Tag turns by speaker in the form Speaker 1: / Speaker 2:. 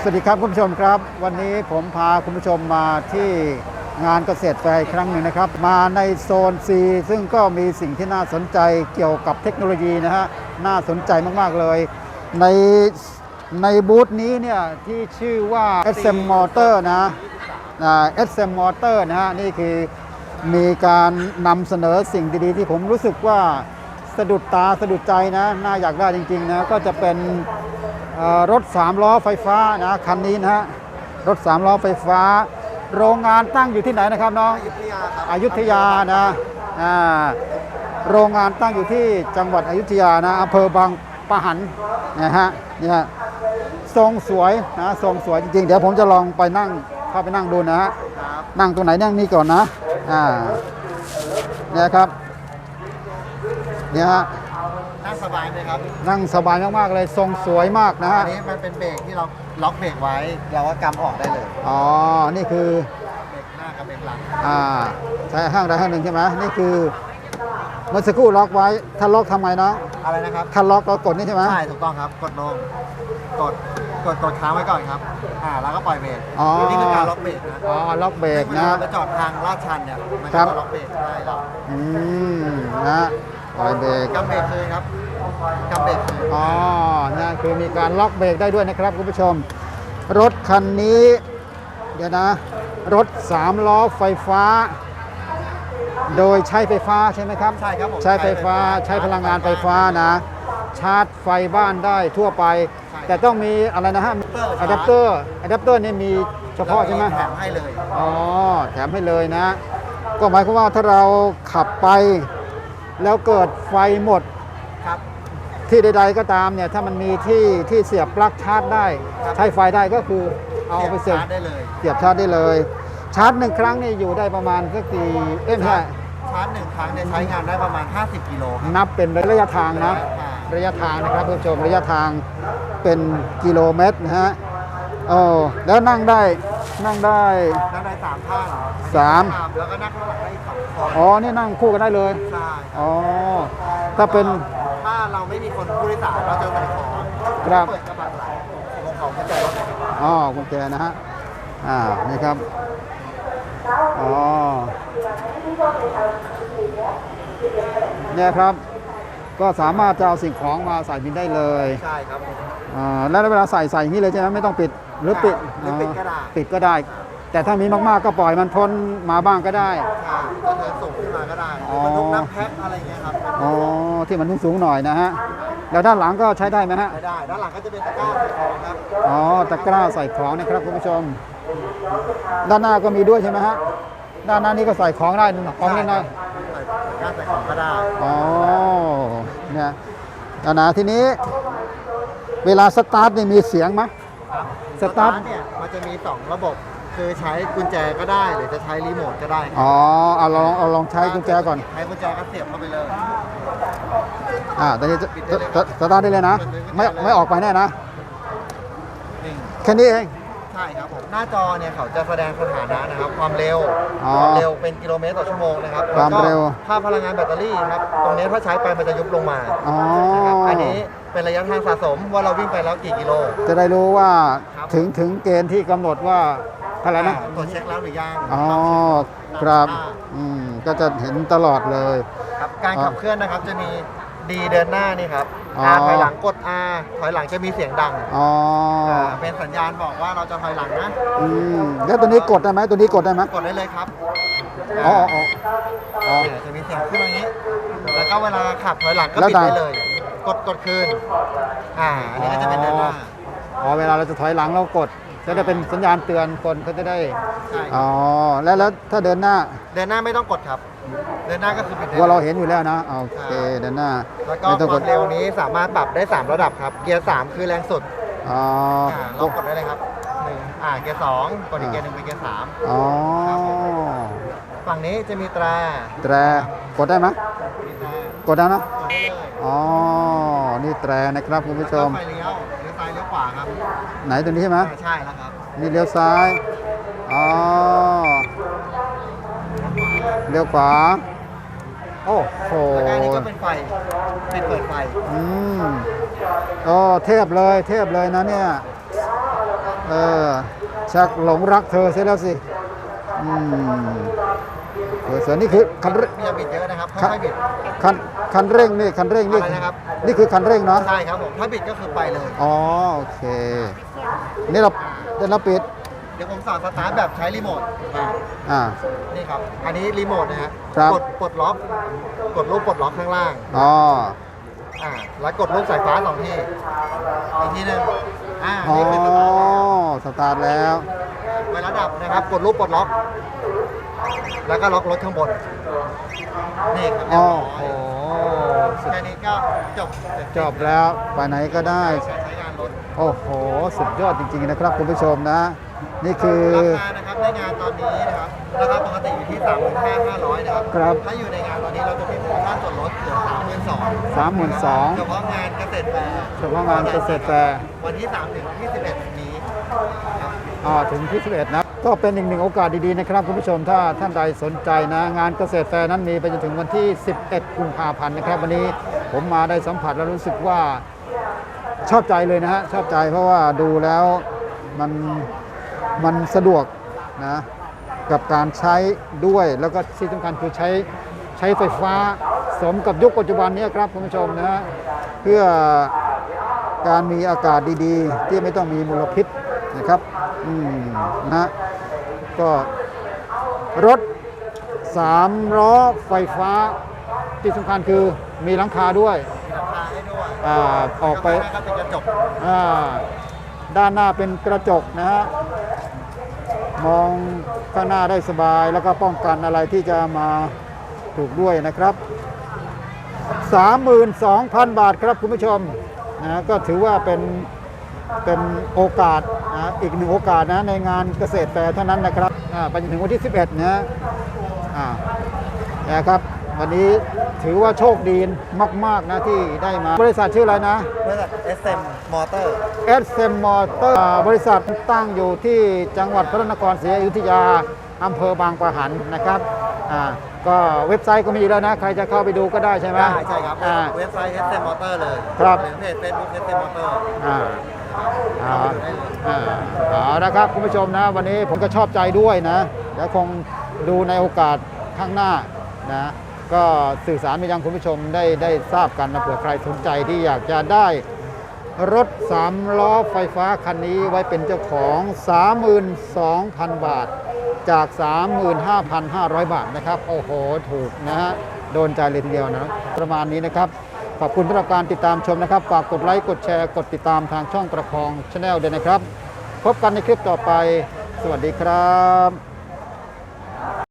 Speaker 1: สวัสดีครับคุณผู้ชมครับ วันนี้ผมพาคุณผู้ชมมาที่งานเกษตรแฟร์ครั้งหนึ่งนะครับ มาในโซน C ซึ่งก็มีสิ่งที่น่าสนใจเกี่ยวกับเทคโนโลยีนะฮะน่าสนใจมาก ๆ เลย ในในบูธนี้เนี่ยที่ชื่อว่า SM Motor นะอ่า SM Motor นะฮะนี่คือมีการนำเสนอสิ่งดีๆ ที่ผมรู้สึกว่าสะดุดตาสะดุดใจนะ น่าอยากได้จริง ๆ นะ ก็จะเป็น รถ 3 ล้อไฟฟ้านะคันนี้นะฮะรถ 3 ล้อไฟฟ้า โรงงานตั้งอยู่ที่ไหนนะครับน้อง
Speaker 2: อยุธยาครับ
Speaker 1: อยุธยานะอ่าโรงงานตั้งอยู่ที่จังหวัดอยุธยานะอำเภอบางปะหันนะฮะนี่ฮะทรงสวยนะทรงสวยจริงๆ เดี๋ยวผมจะลองไปนั่งเข้าไปนั่งดูนะฮะ
Speaker 2: ครับ
Speaker 1: นั่งตรงไหนนั่งนี่ก่อนนะอ่าเนี่ยครับเนี่ยฮะ
Speaker 2: นั่งสบายไหมครับ
Speaker 1: นั่งสบายมากๆเลยทรงสวยมากนะฮะ
Speaker 2: อันนี้มันเป็นเบรกที่เราล็อกเบรกไว้เราก็กำออกได้เลย
Speaker 1: อ๋อนี่คือ
Speaker 2: เบรกหน้ากับเบรกหลัง
Speaker 1: อ่าใช้ห้างใดห้างหนึ่งใช่ไหมนี่คือเมื่อสักครู่ล็อกไว้ถ้าล็อกทำไงเนาะ
Speaker 2: อะไรนะครับ
Speaker 1: ถ้าล็อกเรากดนี่ใช่ไหม
Speaker 2: ใช่ถูกต้องครับกดลงกดกดกดค้างไว้ก่อนครับอ่าแล้วก็ปล่อยเบรก
Speaker 1: อ๋อ
Speaker 2: นี่คือการล็อกเบรกนะ
Speaker 1: อ๋อล็อกเบรก
Speaker 2: ซึ่ง
Speaker 1: นะ
Speaker 2: เวลาเราไปจอดทางลาดชันเนี่ยมัน
Speaker 1: ครั
Speaker 2: ก็
Speaker 1: บ
Speaker 2: ล็อกเบรกได้เรา
Speaker 1: อืมนะ ปล่อยเบรก
Speaker 2: กำเบรกคืนครับกำเบรกคืน
Speaker 1: อ๋อนะคือมีการล็อกเบรกได้ด้วยนะครับคุณผู้ชม รถคันนี้ เดี๋ยวนะ รถ3ล้อไฟฟ้า โดยใช้ไฟฟ้าใช่ไหมครับ
Speaker 2: ใช่ครับผม
Speaker 1: ใช้ไฟฟ้าใช้พลังงานไฟฟ้านะ ชาร์จไฟบ้านได้ทั่วไป แต่ต้องมีอะไรนะฮะอะแดปเตอร์อะแดปเตอร์นี่มีเฉพาะใช่ไหม
Speaker 2: แถมให้เลย
Speaker 1: อ๋อ แถมให้เลยนะ ก็หมายความว่าถ้าเราขับไป แล้วเกิดไฟหมด
Speaker 2: ครับ
Speaker 1: ที่ใดๆก็ตามเนี่ยถ้ามันมีที่ที่เสียบปลั๊กชาร์จได้
Speaker 2: ครับ
Speaker 1: ใช้ไฟได้ก็คือเอาไปเสียบ
Speaker 2: ชาร์จได้เลย
Speaker 1: เสียบชาร์จได้เลย ชาร์จหนึ่งครั้งนี่อยู่ได้ประมาณสักกี่เอ้ยไม่ใช่
Speaker 2: ชาร์จหนึ่งครั้งเนี่ยใช้งานได้ประมาณ 50 กิโลครับ
Speaker 1: นับเป็นระยะทางนะ
Speaker 2: อ่า
Speaker 1: ระยะทางนะครับคุณผู้ชมระยะทางเป็นกิโลเมตรนะฮะโอ้แล้วนั่งได้ นั่งได้
Speaker 2: นั่งได้สามท่าน
Speaker 1: สาม
Speaker 2: แล้วก็นั่งข้างหลังได้อีกสองคน
Speaker 1: อ๋อนี่นั่งคู่กันได้เลย
Speaker 2: ใช่
Speaker 1: อ๋อถ้าเป็น
Speaker 2: ถ้าเราไม่มีคนผู้โดยสารเราจะใส่ของ
Speaker 1: ครับ
Speaker 2: เปิดกระบะหลังของของกุญแจรถเลยครับ
Speaker 1: อ๋อกุญแจนะฮะอ่านี่ครับอ๋อเนี่ยครับก็สามารถจะเอาสิ่งของมาใส่บินได้เลย
Speaker 2: ใช่ครับผม
Speaker 1: อ่าแล้วเวลาใส่ใส่อย่างนี้เลยใช่ไหมไม่ต้องปิด หรือปิด
Speaker 2: หรือปิดก็ได้
Speaker 1: ปิดก็ได้ แต่ถ้ามีมากๆก็ปล่อยมันพ้นมาบ้างก็ได้
Speaker 2: ใช่จะเดินส่งขึ้นมาก็ได้ห
Speaker 1: อ๋
Speaker 2: รือ
Speaker 1: อ
Speaker 2: บรรทุกน้ำแพ็คอะไรเงี้ยครับ
Speaker 1: อ๋อที่มันสูงๆหน่อยนะฮะแล้วด้านหลังก็ใช้ได้ไหมฮะ
Speaker 2: ใช้ได้ด้านหลังก็จะเป็นตะกร้าใส่ของครับ
Speaker 1: อ๋อตะกร้าใส่ของนะครับคุณผู้ชม ด้านหน้าก็มีด้วยใช่ไหมฮะด้านหน้านี่ก็ใส่ของได้ของนิดหน่อย
Speaker 2: ใส่ตะกร้าใส่ของก็ได้
Speaker 1: อ๋อเนี่ยอันนะทีนี้ เวลาสตาร์ทนี่มีเสียงไหม สตาร์ท
Speaker 2: เนี่ยมันจะมีสองระบบ คือใช้กุญแจก็ได้ หรือจะใช้รีโมทก็ได้ครับ
Speaker 1: อ๋อเอาลองเอาลองใช้กุญแจก่อน
Speaker 2: ใช้กุญแจก็เสียบเข้าไปเลย
Speaker 1: อ่าตอนนี้จะจะจะสตาร์ทได้เลยนะ ไม่ไม่ออกไปแน่นะ
Speaker 2: นี่
Speaker 1: แค่นี้เอง
Speaker 2: ใช่ครับผมหน้าจอเนี่ยเขาจะแสดงสถานะนะครับ ความเร็ว
Speaker 1: อ๋อ
Speaker 2: ความเร็วเป็นกิโลเมตรต่อชั่วโมงนะครับ
Speaker 1: ความเร็ว
Speaker 2: แล้ก็ค่าพลังงานแบตเตอรี่ครับ ตรงนี้ถ้าใช้ไปมันจะยุบลงมา
Speaker 1: อ๋อ
Speaker 2: นะครับอันนี้ เป็นระยะทางสะสมว่าเราวิ่งไปแล้วกี่กิโล
Speaker 1: จะได้รู้ว่า
Speaker 2: ครับ
Speaker 1: ถึงถึงเกณฑ์ที่กำหนดว่าเท่าไหร่นะ
Speaker 2: อ่าตรวจเช็คแล้วหรือยัง
Speaker 1: อ๋อ ครับ อืม ก็จะเห็นตลอดเลย
Speaker 2: ครับการ
Speaker 1: อ๋อ
Speaker 2: ขับเคลื่อนนะครับจะมีดีเดินหน้านี่ครับ
Speaker 1: อ๋อ
Speaker 2: R ถอยหลังกด R ถอยหลังจะมีเสียงดัง
Speaker 1: อ๋อา
Speaker 2: เป็นสัญญาณบอกว่าเราจะถอยหลังนะ
Speaker 1: อืม แล้วตัวนี้กดได้ไหม ตัวนี้กดได้ไหม
Speaker 2: กดได้เลยครับ
Speaker 1: อ๋ออ๋ออ๋อ
Speaker 2: เนี่ยจะมีเสียงขึ้นมาอย่างนี้ แล้วก็เวลาขับถอยหลังก็
Speaker 1: แล้ว
Speaker 2: ปิด
Speaker 1: ดัง
Speaker 2: ได้เลย กดกดคืน อ่า อันนี้ก็จะเป็นเดินหน้า
Speaker 1: อ๋อเวลาเราจะถอยหลังเรากดจะได้เป็นสัญญาณเตือนคนเขาจะได้
Speaker 2: ใช่
Speaker 1: อ๋อแล้วแล้วถ้าเดินหน้า
Speaker 2: เดินหน้าไม่ต้องกดครับ เดินหน้าก็คือปิดได้
Speaker 1: ว่าเรา
Speaker 2: ลย
Speaker 1: เห็นอยู่แล้วนะโอเคเดินหน้า
Speaker 2: แล้วก็
Speaker 1: ไม่ต้อง
Speaker 2: ค
Speaker 1: ก
Speaker 2: วา
Speaker 1: ด
Speaker 2: มเร็วนี้สามารถปรับได้ 3 ระดับครับ เกียร์ 3 คือแรงสุด
Speaker 1: อ๋อ
Speaker 2: อ่าเรากดได้เลยครับหนึ่งอ่า เกียร์สองกดอีกเกียร์หนึ่งเป็นเกียร์สาม
Speaker 1: อ๋อ
Speaker 2: ฝั่งนี้จะมีตรา
Speaker 1: แตรกดได้ไหม
Speaker 2: มีตราก
Speaker 1: ดได้นะ
Speaker 2: กดได้เลย
Speaker 1: อ๋อ นี่แตรนะครับคุณผู้ชม
Speaker 2: แล้วไฟเลี้ยวเลี้ยวซ้ายเลี้ยวขวาครับ
Speaker 1: ไหนตัวนี้ใช่ไหม
Speaker 2: อ่าใช่แล้วครับ
Speaker 1: นี่เลี้ยวซ้าย อ๋อ เลี้ยวขวา โอ้โห
Speaker 2: แล้วก็อันนี้ก็เป็นไฟปิดเปิดไฟ
Speaker 1: อืมก็เทพเลย เทพเลยนะเนี่ย เออ ชักหลงรักเธอเสียแล้วสิ อืม เออส่วนนี้คือคันเร่ง
Speaker 2: อย่าบิดเยอะนะครับ
Speaker 1: คัน
Speaker 2: ค่อยๆบิด
Speaker 1: คันคันเร่งนี่คันเร่งนี่
Speaker 2: อะไรนะครับ
Speaker 1: นี่คือคันเร่งเนาะ
Speaker 2: ใช่ครับผมถ้าบิดก็คือไปเลย
Speaker 1: อ๋อโอเค นี่เราเดี๋ยวเราปิด
Speaker 2: เดี๋ยวผมสอนสตาร์ทแบบใช้รีโมทอ่า
Speaker 1: อ่า
Speaker 2: นี่ครับ อันนี้รีโมทนะฮะ
Speaker 1: ครับ
Speaker 2: กดปลดล็อกกดลูกปลดล็อกข้างล่าง
Speaker 1: อ๋อ
Speaker 2: อ่าแล้วกดลูกสายฟ้าสองที่อีกทีหนึงอ่า
Speaker 1: อ๋อ
Speaker 2: นี่คือสตาร์ท
Speaker 1: สตาร์ทแล้ว
Speaker 2: ไประดับนะครับ กดลูกปลดล็อก แล้วก็ล็อกรถข้างบน นี่ครับเรีย
Speaker 1: อ๋
Speaker 2: บ
Speaker 1: อ
Speaker 2: ร้
Speaker 1: โอ้
Speaker 2: อย
Speaker 1: โหสุด
Speaker 2: แค่นี้ก็จบเสร็
Speaker 1: จบแล้วไปไหนก็ได้
Speaker 2: การใช้งานรถ
Speaker 1: โอ้โห สุดยอดจริงๆนะครับคุณผู้ชมนะ นี่คือ
Speaker 2: ราคานะครับในงานตอนนี้นะครับราคาปกติอยู่ที่ 35,500นะครับ
Speaker 1: ครับ
Speaker 2: ถ้าอยู่ในงานตอนนี้เราจะมีโปรโมชั่นส่วนลดเหลือ32,000
Speaker 1: 32,000
Speaker 2: เฉพาะงานเกษตรแฟร์
Speaker 1: เฉพาะงานเกษตรแฟร์
Speaker 2: วันที่3ถึงวัน
Speaker 1: ถึงที่11นะก็เป็นอีกหนึ่งโอกาสดีๆนะครับคุณผู้ชมถ้าท่านใดสนใจนะงานเกษตรแฟร์นั้นมีไปจนถึงวันที่ 11 กุมภาพันธ์นะครับ วันนี้ผมมาได้สัมผัสแล้วรู้สึกว่าชอบใจเลยนะฮะชอบใจเพราะว่าดูแล้วมันมันสะดวกนะกับการใช้ด้วยแล้วก็ที่สำคัญคือใช้ใช้ไฟฟ้าสมกับยุคปัจจุบันนี้ครับคุณผู้ชมนะฮะเพื่อการมีอากาศดีๆ ที่ไม่ต้องมีมลพิษนะครับ นะฮะก็รถสามล้อไฟฟ้าที่สำคัญคือมีหลังคาด้วย
Speaker 2: มีราคาให้ด้วย
Speaker 1: อ่าออกไป
Speaker 2: ข้างหน้าก็เป็นกระจก
Speaker 1: อ่าด้านหน้าเป็นกระจกนะฮะมองข้างหน้าได้สบายแล้วก็ป้องกันอะไรที่จะมาถูกด้วยนะครับ 32,000 บาทครับคุณผู้ชมนะก็ถือว่าเป็น เป็นโอกาสนะอีกหนึ่งโอกาสนะในงานเกษตรแฟร์เท่านั้นนะครับอ่าไปจนถึงวันที่ 11นะอ่านะครับวันนี้ถือว่าโชคดีมาก ๆ นะที่ได้มา บริษัทชื่ออะไรนะ
Speaker 2: บริษัท SM Motor
Speaker 1: เอสเซมมอเตอร์บริษัทตั้งอยู่ที่จังหวัดพระนครศรีอยุธยาอำเภอบางปะหันนะครับอ่าก็เว็บไซต์ก็มีแล้วนะ ใครจะเข้าไปดูก็ได้ใช่ไหม
Speaker 2: ได้ใช่ครับ
Speaker 1: อ่า
Speaker 2: เว็บไซต์ SM Motor เลย
Speaker 1: ครับ
Speaker 2: หรือเพจ Facebook SM Motor
Speaker 1: อ่า
Speaker 2: เข้า
Speaker 1: อ่าเอาละครับคุณผู้ชมนะ วันนี้ผมก็ชอบใจด้วยนะแล้วคงดูในโอกาสข้างหน้านะก็สื่อสารไปยังคุณผู้ชมได้ได้ทราบกันนะเผื่อใครสนใจที่อยากจะได้รถ 3 ล้อไฟฟ้าคันนี้ไว้เป็นเจ้าของ 32,000 บาท จาก 35,500 บาทนะครับ โอ้โห ถูกนะฮะ โดนใจเลยทีเดียวนะ ประมาณนี้นะครับ ขอบคุณสำหรับการติดตามชมนะครับ ฝากกดไลค์ กดแชร์ กดติดตามทางช่องประคองชาแนลด้วยนะครับ พบกันในคลิปต่อไป สวัสดีครับ